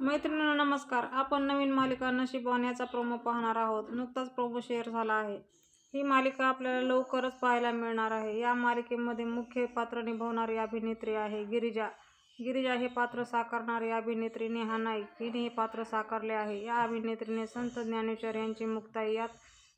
मैत्रिणींनो नमस्कार. आपण नवीन मालिका नशीबवान याचा प्रोमो पाहणार आहोत. नुकताच प्रोमो शेअर झाला आहे. ही मालिका आपल्याला लवकरच पाहायला मिळणार आहे. या मालिकेमध्ये मुख्य पात्र निभावणारी अभिनेत्री आहे गिरिजा. गिरिजा हे पात्र साकारणारी अभिनेत्री नेहा नाईक. हिने हे पात्र साकारले आहे. या अभिनेत्रीने संत ज्ञानेश्वर यांची मुक्ताई यात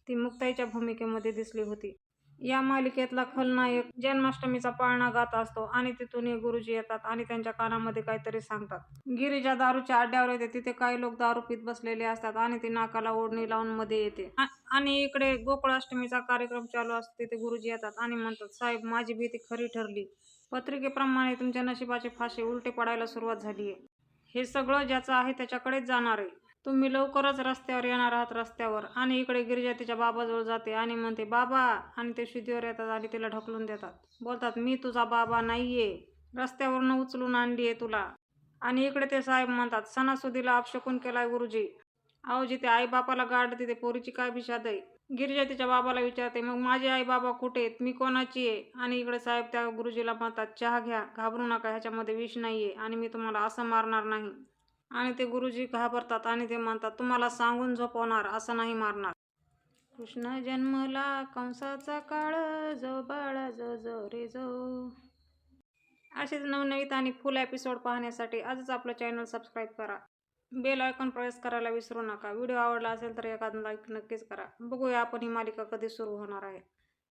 ती मुक्ताईच्या भूमिकेमध्ये दिसली होती. या मालिकेतला खलनायक जन्माष्टमीचा पाळणा गात असतो आणि तिथून हे गुरुजी येतात आणि त्यांच्या कानामध्ये काहीतरी सांगतात. गिरीजा दारूच्या अड्ड्यावर येते. तिथे काही लोक दारू पित बसलेले असतात आणि ती नाकाला ओढणी लावून मध्ये येते. आणि इकडे गोकुळाष्टमीचा कार्यक्रम चालू असतो. तिथे गुरुजी येतात आणि म्हणतात साहेब माझी भीती खरी ठरली. पत्रिकेप्रमाणे तुमच्या नशिबाचे फाशे उलटे पडायला सुरुवात झाली आहे हे सगळं ज्याचं आहे त्याच्याकडेच जाणार आहे. तुम्ही लवकरच रस्त्यावर येणार आहात रस्त्यावर. आणि इकडे गिरिजा तिच्या बाबाजवळ जाते आणि म्हणते बाबा आणि ते शुद्धीवर येतात आणि तिला ढकलून देतात. बोलतात मी तुझा बाबा नाही आहे रस्त्यावरनं उचलून आणली आहे तुला. आणि इकडे ते साहेब म्हणतात सणासुदीला अपशकून केलाय गुरुजी. अहो जिथे आई बापाला गाड तिथे पोरीची काय विषाद आहे? गिरिजा तिच्या बाबाला विचारते मग माझे आई बाबा कुठे आहेत? मी कोणाची आहे? आणि इकडे साहेब त्या गुरुजीला म्हणतात चहा घ्या घाबरू नका ह्याच्यामध्ये विष नाही आहे आणि मी तुम्हाला असं मारणार नाही. आणि ते गुरुजी घाबरतात आणि ते म्हणतात तुम्हाला सांगून झोपवणार असं नाही मारणार. कृष्ण जन्मला कंसाचा काळ जो बाळा जो जो रे जो. असेच नवनवीत आणि फुल एपिसोड पाहण्यासाठी आजच आपलं चॅनल सबस्क्राईब करा. बेल आयकॉन प्रेस करायला विसरू नका. व्हिडिओ आवडला असेल तर एखादा लाईक नक्कीच करा. बघूया आपण ही मालिका कधी सुरू होणार आहे.